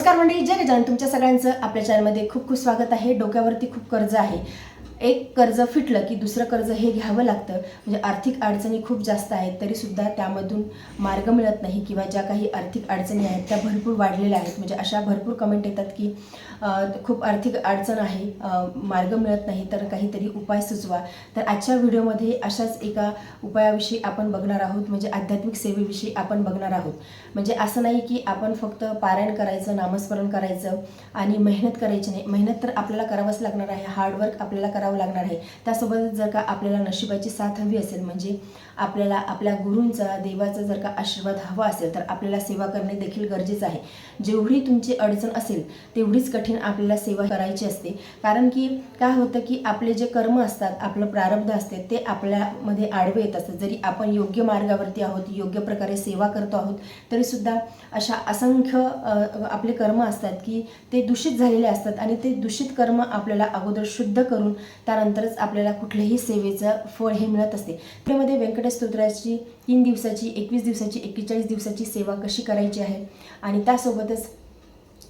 नमस्कार मंडळी जय गजान तुमच्या सगळ्यांचं आपल्या चॅनलमध्ये खूप खूप स्वागत आहे. डोक्यावरती खूप कर्ज आहे. एक कर्ज फिटलं की दुसरं कर्ज हे घ्यावं लागतं. म्हणजे आर्थिक अडचणी खूप जास्त आहेत तरीसुद्धा त्यामधून मार्ग मिळत नाही किंवा ज्या काही आर्थिक अडचणी आहेत त्या भरपूर वाढलेल्या आहेत. म्हणजे अशा भरपूर कमेंट येतात की खूप आर्थिक अडचण आहे मार्ग मिळत नाही तर काहीतरी उपाय सुचवा. तर आजच्या व्हिडिओमध्ये अशाच एका उपायाविषयी आपण बघणार आहोत म्हणजे आध्यात्मिक सेवेविषयी आपण बघणार आहोत. म्हणजे असं नाही की आपण फक्त पारायण करायचं नामस्मरण करायचं आणि मेहनत करायची नाही. मेहनत तर आपल्याला करावंच लागणार आहे हार्डवर्क आपल्याला करावं लागणार आहे. त्यासोबत जर का आपल्याला नशिबाची साथ हवी असेल म्हणजे आपल्याला आपल्या गुरूंचा देवाचा जर का आशीर्वाद हवा असेल तर आपल्याला सेवा करणे देखील गरजेचं आहे. जेवढी तुमची अडचण असेल तेवढीच कठीण आपल्याला सेवा करायची असते. कारण की काय होतं की आपले जे कर्म असतात आपलं प्रारब्ध असते ते आपल्यामध्ये आडवे येत असतात. जरी आपण योग्य मार्गावरती आहोत योग्य प्रकारे सेवा करतो आहोत तरीसुद्धा अशा असंख्य आपले कर्म असतात की ते दूषित झालेले असतात आणि ते दूषित कर्म आपल्याला अगोदर शुद्ध करून त्यानंतरच आपल्याला कुठल्याही सेवेचं फळ हे मिळत असते. त्यामध्ये व्यंकट स्तोत्राची तीन दिवसाची एकवीस दिवसाची एक्केचाळीस दिवसाची सेवा कशी करायची आहे? आणि त्यासोबतच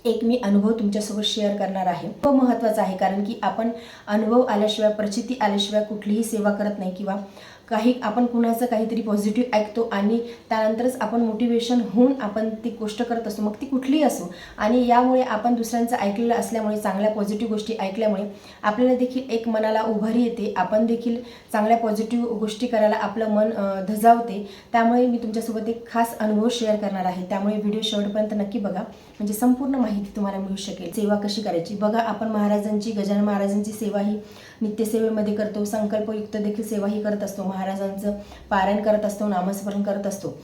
एक मी अनुभव तुमच्यासोबत शेअर करणार आहे. तो महत्त्वाचा आहे कारण की आपण अनुभव आल्याशिवाय प्रचिती आल्याशिवाय कुठलीही सेवा करत नाही किंवा काही आपण कुणाचं काहीतरी पॉझिटिव्ह ऐकतो आणि त्यानंतरच आपण मोटिवेशन होऊन आपण ती गोष्ट करत असतो. मग ती कुठलीही असो. आणि यामुळे आपण दुसऱ्यांचं ऐकलेलं असल्यामुळे चांगल्या पॉझिटिव्ह गोष्टी ऐकल्यामुळे आपल्याला देखील एक मनाला उभारी येते. आपण देखील चांगल्या पॉझिटिव्ह गोष्टी करायला आपलं मन धजावते. त्यामुळे मी तुमच्यासोबत एक खास अनुभव शेअर करणार आहे. त्यामुळे व्हिडिओ शेवटपर्यंत नक्की बघा. म्हणजे संपूर्ण माहिती तुम्हाला मिळू शकेल. सेवा कशी करायची? बघा आपण महाराजांची गजानन महाराजांची सेवा ही नित्यसेवेमध्ये करतो संकल्पयुक्त देखील सेवा ही करत असतो. महाराजांचं पारायण करत असतो नामस्मरण करत असतो.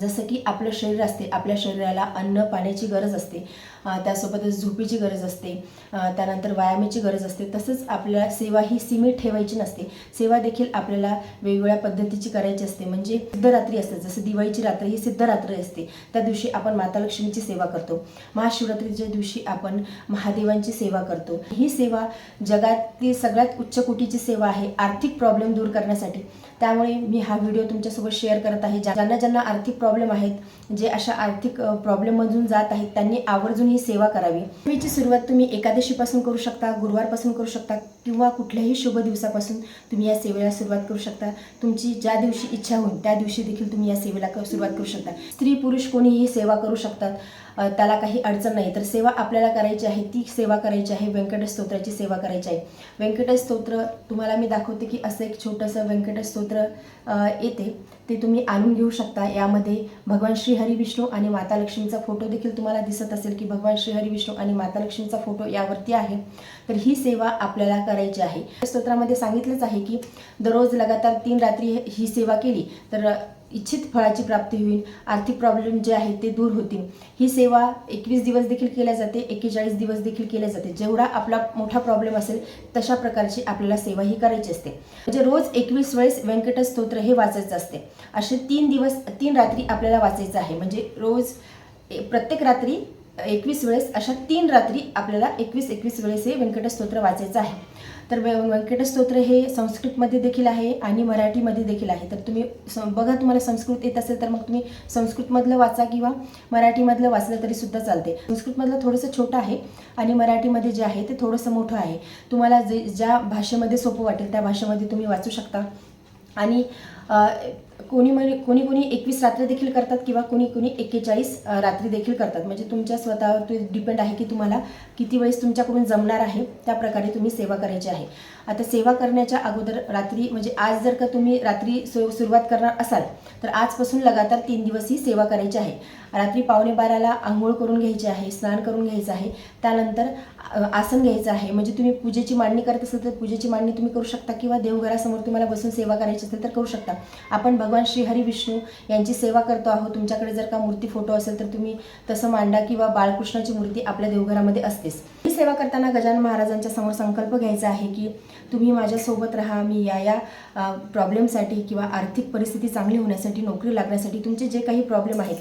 जसं की आपलं शरीर असते आपल्या शरीराला अन्न पाण्याची गरज असते. त्यासोबतच झोपेची गरज असते. त्यानंतर व्यायामाची गरज असते. तसंच आपल्याला सेवा ही सीमित ठेवायची नसते. सेवा देखील आपल्याला वेगवेगळ्या पद्धतीची करायची असते. म्हणजे सिद्धरात्री असते. जसं दिवाळीची रात्र ही सिद्धरात्री असते. त्या दिवशी आपण माता लक्ष्मीची सेवा करतो. महाशिवरात्रीच्या दिवशी आपण महादेवांची सेवा करतो. ही सेवा जगातली सगळ्यात उच्च कोटीची सेवा आहे. आर्थिक प्रॉब्लेम दूर करण्यासाठी. त्यामुळे मी हा व्हिडिओ तुमच्यासोबत शेअर करत आहे. ज्यांना ज्यांना आर्थिक प्रॉब्लेम आहेत जे अशा आर्थिक प्रॉब्लेममधून जात आहेत त्यांनी आवर्जून ही सेवा करावी. सेवेची सुरुवात तुम्ही एकादशीपासून करू शकता गुरुवारपासून करू शकता किंवा कुठल्याही शुभ दिवसापासून तुम्ही या सेवेला सुरुवात करू शकता. तुमची ज्या दिवशी इच्छा होईल त्या दिवशी देखील तुम्ही या सेवेला सुरुवात करू शकता. स्त्री पुरुष कोणीही सेवा करू शकतात. त्याला काही अडचण नाही. तर सेवा आपल्याला करायची आहे ती सेवा करायची आहे. व्यंकटेश स्तोत्राची सेवा करायची आहे. व्यंकटेश स्तोत्र तुम्हाला मी दाखवते की असं एक छोटंसं व्यंकटेश स्तोत्र येते. ते तुम्ही आणून घेऊ शकता. यामध्ये भगवान श्री हरी विष्णू आणि माता लक्ष्मीचा फोटो देखील तुम्हाला दिसत असेल की भगवान श्री हरी विष्णू आणि माता लक्ष्मीचा फोटो यावरती आहे. तर ही सेवा आपल्याला करायची आहे. या स्तोत्रामध्ये सांगितलंच आहे की दररोज लगातार तीन रात्री ही सेवा केली. तर इच्छित फळाची प्राप्ती होईल आर्थिक प्रॉब्लेम जे आहेत ते दूर होतील. ही सेवा एकवीस दिवस देखील केल्या जाते एक्केचाळीस दिवस देखील केल्या जाते. जेवढा आपला मोठा प्रॉब्लेम असेल तशा प्रकारची आपल्याला सेवा ही करायची असते. म्हणजे रोज एकवीस वेळेस व्यंकट स्तोत्र हे वाचायचं असते. असे तीन दिवस तीन रात्री आपल्याला वाचायचं आहे. म्हणजे रोज प्रत्येक रात्री एकवीस वेळेस अशा तीन रात्री आपल्याला एकवीस एकवीस वेळेस हे व्यंकट स्तोत्र वाचायचं आहे. तर व्य- हे संस्कृतमध्ये देखील आहे आणि मराठीमध्ये देखील आहे. तर तुम्ही बघा तुम्हाला संस्कृत येत असेल तर मग तुम्ही संस्कृतमधलं वाचा किंवा मराठीमधलं वाचलं तरी सुद्धा चालते. संस्कृतमधलं थोडंसं छोटं आहे आणि मराठीमध्ये जे आहे ते थोडंसं मोठं आहे. तुम्हाला जे ज्या भाषेमध्ये सोपं वाटेल त्या भाषेमध्ये तुम्ही वाचू शकता. आणि कोणी म्हणजे कोणी कोणी एकवीस रात्री देखील करतात किंवा कोणी कोणी एक्केचाळीस रात्री देखील करतात. म्हणजे तुमच्या स्वतःवर डिपेंड आहे की तुम्हाला किती वेळेस तुमच्याकडून जमणार आहे त्या प्रकारे तुम्ही सेवा करायची आहे. आता सेवा करण्याच्या अगोदर रात्री म्हणजे आज जर का तुम्ही रात्री सुरुवात करणार असाल तर आजपासून लगातार तीन दिवस ही सेवा करायची आहे. रात्री पावणे बाराला आंघोळ करून घ्यायची आहे स्नान करून घ्यायचं आहे त्यानंतर आसन घ्यायचं आहे. म्हणजे तुम्ही पूजेची मांडणी करत असाल तर पूजेची मांडणी तुम्ही करू शकता किंवा देवघरासमोर तुम्हाला बसून सेवा करायची असेल तर करू शकता. आपण भगवान श्री हरी विष्णू यांची सेवा करतो आहोत. तुमच्याकडे जर का मूर्ती फोटो असेल तर तुम्ही तसं मांडा किंवा बाळकृष्णाची मूर्ती आपल्या देवघरामध्ये असतेच. ही सेवा करताना गजानन महाराजांच्या समोर संकल्प घ्यायचा आहे की तुम्ही माझ्यासोबत राहा मी या या प्रॉब्लेमसाठी किंवा आर्थिक परिस्थिती चांगली होण्यासाठी नोकरी लागण्यासाठी तुमचे जे काही प्रॉब्लेम आहेत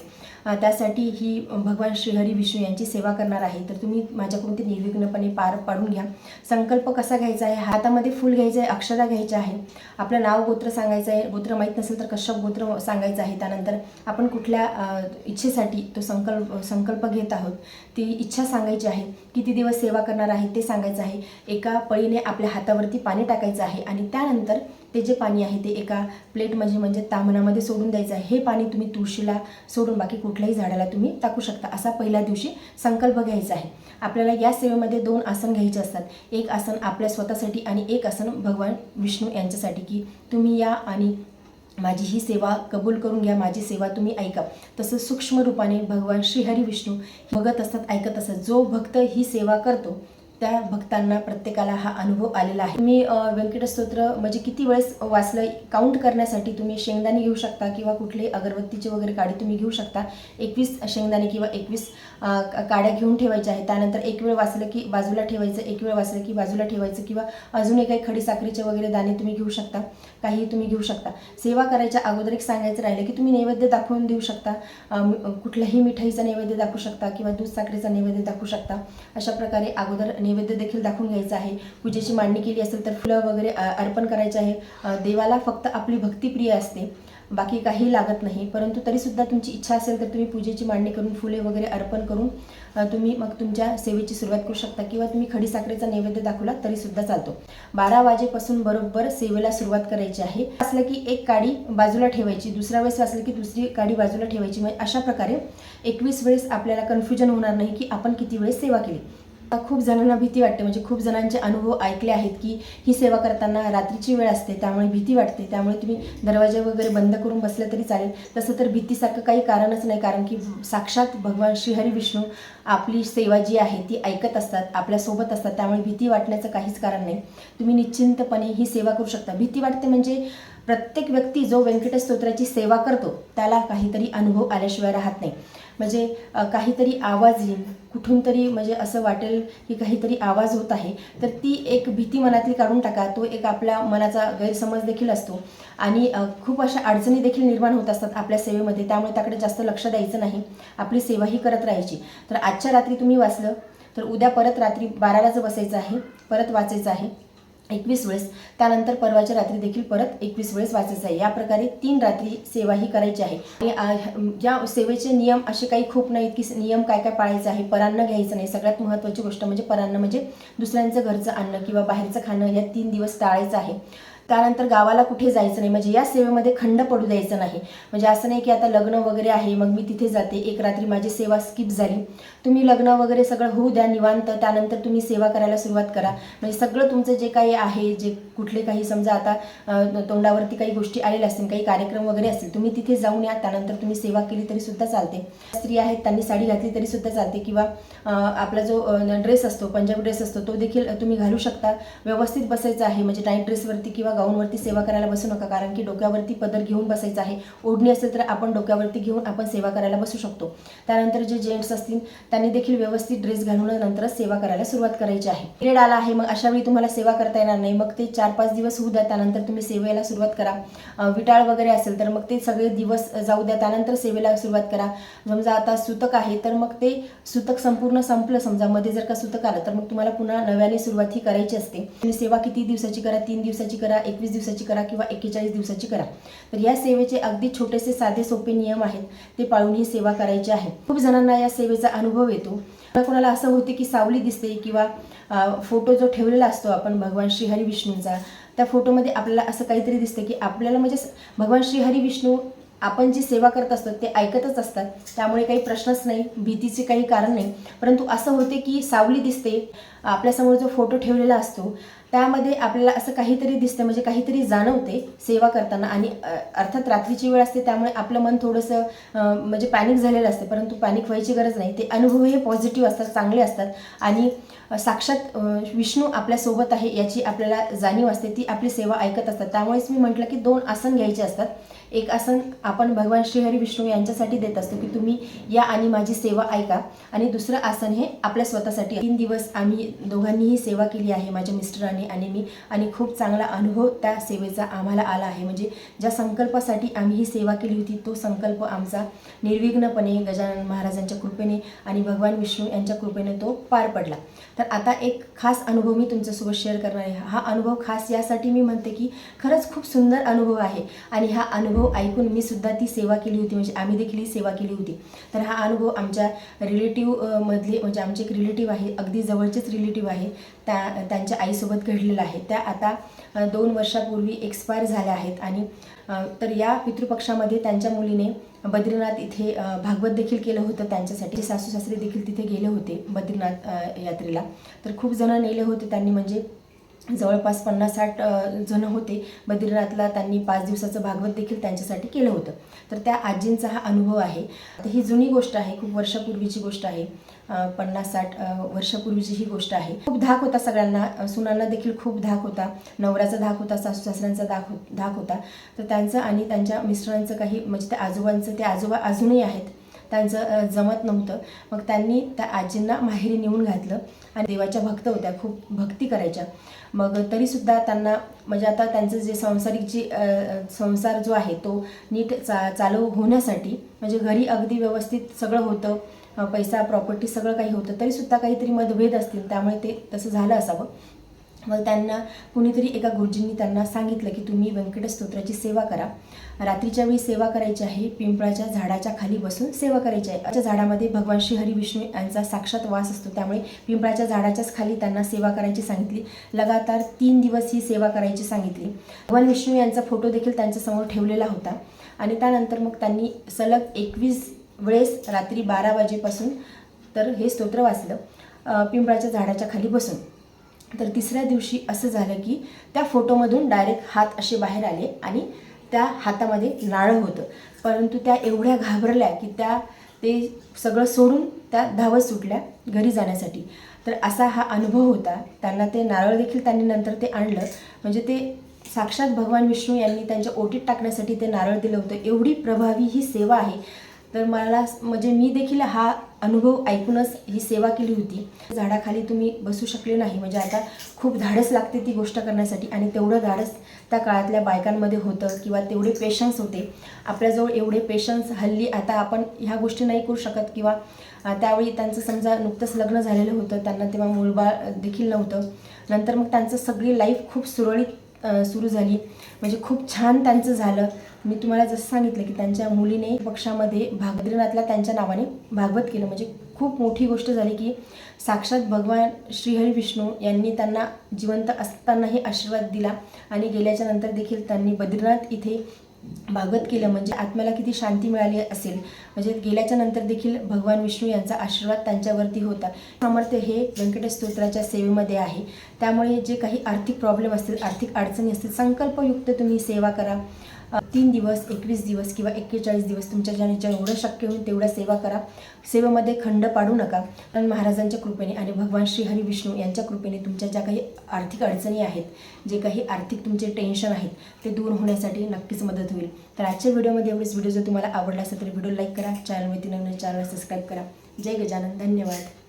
त्यासाठी ही भगवान श्रीहरी विष्णू यांची सेवा करणार आहे. तर तुम्ही माझ्याकडून ते निर्विघ्नपणे पार पाडून घ्या. संकल्प कसा घ्यायचा आहे? हातामध्ये फुल घ्यायचं आहे अक्षरा घ्यायच्या आहे. आपलं नाव गोत्र सांगायचं आहे. गोत्र माहीत नसेल तर कश्यप गोत्र सांगायचं आहे. त्यानंतर आपण कुठल्या इच्छेसाठी तो संकल्प संकल्प घेत आहोत ती इच्छा सांगायची आहे. किती दिवस सेवा करणार आहे ते सांगायचं आहे. एका पळीने आपल्या हातावरती पाणी टाकायचं आहे आणि त्यानंतर ते जे पाणी आहे ते एका प्लेटमध्ये म्हणजे तामणामध्ये सोडून द्यायचं आहे. हे पाणी तुम्ही तुळशीला सोडून बाकी कुठल्याही झाडाला तुम्ही टाकू शकता. असा पहिल्या दिवशी संकल्प घ्यायचा आहे. आपल्याला या सेवेमध्ये दोन आसन घ्यायचे असतात. एक आसन आपल्या स्वतःसाठी आणि एक आसन भगवान विष्णू यांच्यासाठी की तुम्ही या आणि माझी ही सेवा कबूल करून घ्या माझी सेवा तुम्ही ऐका. तसं सूक्ष्म रूपाने भगवान श्रीहरी विष्णू बघत असतात ऐकत असतात. जो भक्त ही सेवा करतो त्या भक्तांना प्रत्येकाला हा अनुभव आलेला आहे. मी व्यंकटस्तोत्र म्हणजे किती वेळेस वाचलं काउंट करण्यासाठी तुम्ही शेंगदाणे घेऊ शकता किंवा कुठले अगरबत्तीचे वगैरे काडी तुम्ही घेऊ शकता. एकवीस शेंगदाणे किंवा एकवीस काड्या घेऊन ठेवायच्या आहेत. त्यानंतर एक वेळ वाचलं की बाजूला ठेवायचं एक वेळ वाचलं की बाजूला ठेवायचं किंवा अजूनही काही खडी साखरेचे वगैरे दाणे तुम्ही घेऊ शकता. काही तुम्ही घेऊ शकता. सेवा करायच्या अगोदर एक सांगायचं राहिलं की तुम्ही नैवेद्य दाखवून देऊ शकता. कुठल्याही मिठाईचा नैवेद्य दाखवू शकता किंवा दूध साखरेचा नैवेद्य दाखवू शकता. अशा प्रकारे अगोदर नैवेद्य देखील दाखवून घ्यायचं आहे. पूजेची मांडणी केली असेल तर फुलं वगैरे अर्पण करायचे आहे. देवाला फक्त आपली भक्तिप्रिय असते. बाकी काही लागत नाही. परंतु तरीसुद्धा तुमची इच्छा असेल तर तुम्ही पूजेची मांडणी करून फुले वगैरे अर्पण करून तुम्ही मग तुमच्या सेवेची सुरुवात करू शकता किंवा तुम्ही खडी साखरेचा नैवेद्य दाखवला तरीसुद्धा चालतो. बारा वाजेपासून बरोबर सेवेला सुरुवात करायची आहे. असलं की एक काडी बाजूला ठेवायची दुसऱ्या वेळेस असलं की दुसरी काडी बाजूला ठेवायची. म्हणजे अशा प्रकारे एकवीस वेळेस आपल्याला कन्फ्युजन होणार नाही की आपण किती वेळेस सेवा केली. खूप जणांना भीती वाटते. म्हणजे खूप जणांचे अनुभव ऐकले आहेत की ही सेवा करताना रात्रीची वेळ असते त्यामुळे भीती वाटते. त्यामुळे तुम्ही दरवाजे वगैरे बंद करून बसले तरी चालेल. तसं तर भीतीसारखं काही कारणच नाही कारण की साक्षात भगवान श्रीहरी विष्णू आपली सेवा जी आहे ती ऐकत असतात आपल्यासोबत असतात. त्यामुळे भीती वाटण्याचं काहीच कारण नाही. तुम्ही निश्चिंतपणे ही सेवा करू शकता. भीती वाटते म्हणजे प्रत्येक व्यक्ती जो व्यंकटेश स्तोत्राची सेवा करतो त्याला काहीतरी अनुभव आल्याशिवाय राहत नाही. म्हणजे काहीतरी आवाज येईल. कुठून तरी म्हणजे असं वाटेल की काहीतरी आवाज होत आहे. तर ती एक भीती मनातली काढून टाका. तो एक आपल्या मनाचा गैरसमज देखील असतो. आणि खूप अशा अडचणी देखील निर्माण होत असतात आपल्या सेवेमध्ये. त्यामुळे त्याकडे जास्त लक्ष द्यायचं नाही. आपली सेवाही करत राहायची. तर आजच्या रात्री तुम्ही वाचलं. तर उद्या परत रात्री बारालाच बसायचं आहे. परत वाचायचं आहे. एकवीस वेळेस. त्यानंतर परवाच्या रात्री देखील परत एकवीस वेळेस वाचायचं आहे. या प्रकारे तीन रात्री सेवा ही करायची आहे. आणि या सेवेचे नियम असे काही खूप नाहीत की नियम काय काय पाळायचं आहे परान्न घ्यायचं नाही. सगळ्यात महत्त्वाची गोष्ट म्हणजे परान्न म्हणजे दुसऱ्यांचं घरचं अन्न किंवा बाहेरचं खाणं या तीन दिवस टाळायचं आहे. त्यानंतर गावाला कुठे जायचं नाही? म्हणजे या सेवेमध्ये खंड पडू द्यायचं नाही. म्हणजे असं नाही की आता लग्न वगैरे आहे मग मी तिथे जाते एक रात्री माझी सेवा स्किप झाली. तुम्ही लग्न वगैरे सगळं होऊ द्या निवांत त्यानंतर तुम्ही सेवा करायला सुरुवात करा. म्हणजे सगळं तुमचं जे काही आहे जे कुठले काही समजा आता तोंडावरती काही गोष्टी आलेल्या असतील काही कार्यक्रम वगैरे असतील तुम्ही तिथे जाऊन या त्यानंतर तुम्ही सेवा केली तरी सुद्धा चालते. स्त्री आहेत त्यांनी साडी घातली तरी सुद्धा चालते. किंवा आपला जो ड्रेस असतो पंजाबी ड्रेस असतो तो देखील तुम्ही घालू शकता. व्यवस्थित बसायचं आहे म्हणजे नाईट ड्रेसवरती किंवा गाऊनवरती सेवा करायला बसू नका कारण की डोक्यावरती पदर घेऊन बसायचं आहे. ओढणी असेल तर आपण डोक्यावरती घेऊन आपण सेवा करायला बसू शकतो. त्यानंतर जे जेंट्स असतील त्यांनी देखील व्यवस्थित ड्रेस घालून नंतरच सेवा करायला सुरुवात करायची आहे. पिरियड आला आहे मग अशा वेळी तुम्हाला सेवा करता येणार नाही. मग ते चार पाच दिवस होऊ द्या त्यानंतर तुम्ही सेवेला सुरुवात करा. विटाळ वगैरे असेल तर मग ते सगळे दिवस जाऊ द्या त्यानंतर सेवेला सुरुवात करा. समजा आता सुतक आहे तर मग ते सुतक संपूर्ण संपलं. समजा मध्ये जर का सुतक आलं तर मग तुम्हाला पुन्हा नव्याने सुरुवात ही करायची असते. तुम्ही सेवा किती दिवसाची करा? तीन दिवसाची करा एकवीस दिवसाची करा किंवा एक्केचाळीस दिवसाची करा. तर या सेवेचे अगदी छोटेसे साधे सोपे नियम आहेत. ते पाळून ही सेवा करायची आहे. खूप जणांना या सेवेचा अनुभव येतो. कोणाला असं होते की सावली दिसते किंवा फोटो जो ठेवलेला असतो आपण भगवान श्रीहरी विष्णूंचा त्या फोटोमध्ये आपल्याला असं काहीतरी दिसतं की आपल्याला म्हणजे भगवान भगवान श्रीहरी विष्णू आपण जी सेवा करत असतो ते ऐकतच असतात. त्यामुळे काही प्रश्नच नाही भीतीचे काही कारण नाही. परंतु असं होते की सावली दिसते आपल्यासमोर जो फोटो ठेवलेला असतो त्यामध्ये आपल्याला असं काहीतरी दिसतं म्हणजे काहीतरी जाणवते सेवा करताना. आणि अर्थात रात्रीची वेळ असते त्यामुळे आपलं मन थोडंसं म्हणजे पॅनिक झालेलं असते. परंतु पॅनिक व्हायची गरज नाही. ते अनुभव हे पॉझिटिव्ह असतात चांगले असतात. आणि साक्षात विष्णू आपल्यासोबत आहे याची आपल्याला जाणीव असते. ती आपली सेवा ऐकत असतात. त्यामुळेच मी म्हटलं की दोन आसन घ्यायचे असतात. एक आसन आपण भगवान श्रीहरी विष्णू यांच्यासाठी देत असतो की तुम्ही या आणि माझी सेवा ऐका. आणि दुसरं आसन हे आपल्या स्वतःसाठी. तीन दिवस आम्ही दोघांनीही सेवा केली आहे माझ्या मिस्टरांनी आणि मी. आणि खूप चांगला अनुभव त्या सेवेचा आम्हाला आला आहे. म्हणजे ज्या संकल्पासाठी आम्ही ही सेवा केली होती तो संकल्प आमचा निर्विघ्नपणे गजानन महाराजांच्या कृपेने आणि भगवान विष्णू यांच्या कृपेने तो पार पडला. तर आता एक खास अनुभव मी तुमच्यासोबत शेअर करणार आहे. हा अनुभव खास यासाठी मी म्हणते की खरंच खूप सुंदर अनुभव आहे. आणि हा अनुभव ऐकून मी सुद्धा ती सेवा केली होती. म्हणजे आम्ही देखील ही सेवा केली होती. तर हा अनुभव आमच्या रिलेटिव्ह मधले म्हणजे आमचे एक रिलेटिव्ह आहे अगदी जवळचेच रिलेटिव्ह आहे. त्या त्यांच्या आईसोबत घडलेलं आहे. त्या आता दोन वर्षापूर्वी एक्सपायर झाल्या आहेत. आणि तर या पितृपक्षामध्ये त्यांच्या मुलीने बद्रीनाथ इथे भागवत देखील केलं होतं त्यांच्यासाठी. सासू सासरे देखील तिथे गेले होते बद्रीनाथ यात्रेला. तर खूप जण नेले होते त्यांनी म्हणजे जवळपास पन्नास साठ जणं जण होते. बद्रीनाथला त्यांनी पाच दिवसाचं भागवत देखील त्यांच्यासाठी केलं होतं. तर त्या आजींचा हा अनुभव आहे. तर ही जुनी गोष्ट आहे खूप वर्षापूर्वीची गोष्ट आहे. पन्नास साठ वर्षापूर्वीची ही गोष्ट आहे. खूप धाक होता सगळ्यांना. सुनांना देखील खूप धाक होता. नवऱ्याचा धाक होता सासू सासऱ्यांचा धाक हो धाक होता. तर त्यांचं आणि त्यांच्या मिस्टरांचं काही म्हणजे त्या आजोबांचं ते आजोबा अजूनही आहेत. त्यांचं जमत नव्हतं. मग त्यांनी त्या आजींना माहेरी नेऊन घातलं आणि देवाच्या भक्त होत्या खूप भक्ती करायच्या. मग तरीसुद्धा त्यांना म्हणजे आता त्यांचं जे संसारिक जी संसार जो आहे तो नीट चा चालू होण्यासाठी म्हणजे घरी अगदी व्यवस्थित सगळं होतं पैसा प्रॉपर्टी सगळं काही होतं तरीसुद्धा काहीतरी मतभेद असतील त्यामुळे ते तसं झालं असावं. मग त्यांना कुणीतरी एका गुरुजींनी त्यांना सांगितलं की तुम्ही व्यंकटस्तोत्राची सेवा करा. रात्रीच्या वेळी सेवा करायची आहे पिंपळाच्या झाडाच्या खाली बसून सेवा करायची आहे. अशा झाडामध्ये भगवान श्री हरी विष्णू यांचा साक्षात वास असतो. त्यामुळे पिंपळाच्या झाडाच्याच खाली त्यांना सेवा करायची सांगितली. लगातार तीन दिवस ही सेवा करायची सांगितली. भगवान विष्णू यांचा फोटो देखील त्यांच्यासमोर ठेवलेला होता. आणि त्यानंतर मग त्यांनी सलग एकवीस वेळेस रात्री बारा वाजेपासून तर हे स्तोत्र वाचलं. पिंपळाच्या झाडाच्या खाली बसून. तर तिसऱ्या दिवशी असं झालं की त्या फोटोमधून डायरेक्ट हात असे बाहेर आले आणि त्या हातामध्ये नाळं होतं. परंतु त्या एवढ्या घाबरल्या की त्या ते सगळं सोडून त्या धावत सुटल्या घरी जाण्यासाठी. तर असा हा अनुभव होता. त्यांना ते नारळ देखील त्यांनी नंतर ते आणलं. म्हणजे ते साक्षात भगवान विष्णू यांनी त्यांच्या ओटीत टाकण्यासाठी ते नारळ दिलं होतं. एवढी प्रभावी ही सेवा आहे. तर मला म्हणजे मी देखील हा अनुभव ऐकूनच ही सेवा केली होती. झाडाखाली तुम्ही बसू शकले नाही. म्हणजे आता खूप धाडस लागते ती गोष्ट करण्यासाठी आणि तेवढं धाडस त्या काळातल्या बायकांमध्ये होतं किंवा तेवढे पेशन्स होते. आपल्याजवळ एवढे पेशन्स हल्ली आता आपण ह्या गोष्टी नाही करू शकत किंवा त्यावेळी त्यांचं समजा नुकतंच लग्न झालेलं होतं त्यांना तेव्हा मूलबाळ देखील नव्हतं. नंतर मग त्यांचं सगळी लाईफ खूप सुरळीत सुरू झाली. म्हणजे खूप छान त्यांचं झालं. मी तुम्हाला जसं सांगितलं की त्यांच्या मुलीने पक्षामध्ये भागद्रीनाथला त्यांच्या नावाने भागवत केलं. म्हणजे खूप मोठी गोष्ट झाली की साक्षात भगवान श्रीहरी विष्णू यांनी त्यांना जिवंत असतानाही आशीर्वाद दिला आणि गेल्याच्यानंतर देखील त्यांनी बद्रीनाथ इथे भागवत केलं. म्हणजे आत्म्याला किती शांती मिळाली असेल. म्हणजे गेल्याच्यानंतर देखील भगवान विष्णू यांचा आशीर्वाद त्यांच्यावरती होता. सामर्थ्य हे व्यंकटेश स्तोत्राच्या सेवेमध्ये आहे. त्यामुळे जे काही आर्थिक प्रॉब्लेम असतील आर्थिक अडचणी असतील संकल्पयुक्त तुम्ही सेवा करा. तीन दिवस एकवीस दिवस किंवा एक्केचाळीस दिवस तुमच्या ज्याने जेवढं शक्य होईल तेवढ्या सेवा करा. सेवेमध्ये खंड पाडू नका. कारण महाराजांच्या कृपेने आणि भगवान श्री हरी विष्णू यांच्या कृपेने तुमच्या ज्या काही आर्थिक अडचणी आहेत जे काही आर्थिक तुमचे टेन्शन आहेत ते दूर होण्यासाठी नक्कीच मदत होईल. तर आजच्या व्हिडिओमध्ये एवढीच. व्हिडिओ जर तुम्हाला आवडला असेल तर व्हिडिओ लाईक करा. चॅनलवरती नवीन चॅनल सबस्क्राईब करा. जय गजानन. धन्यवाद.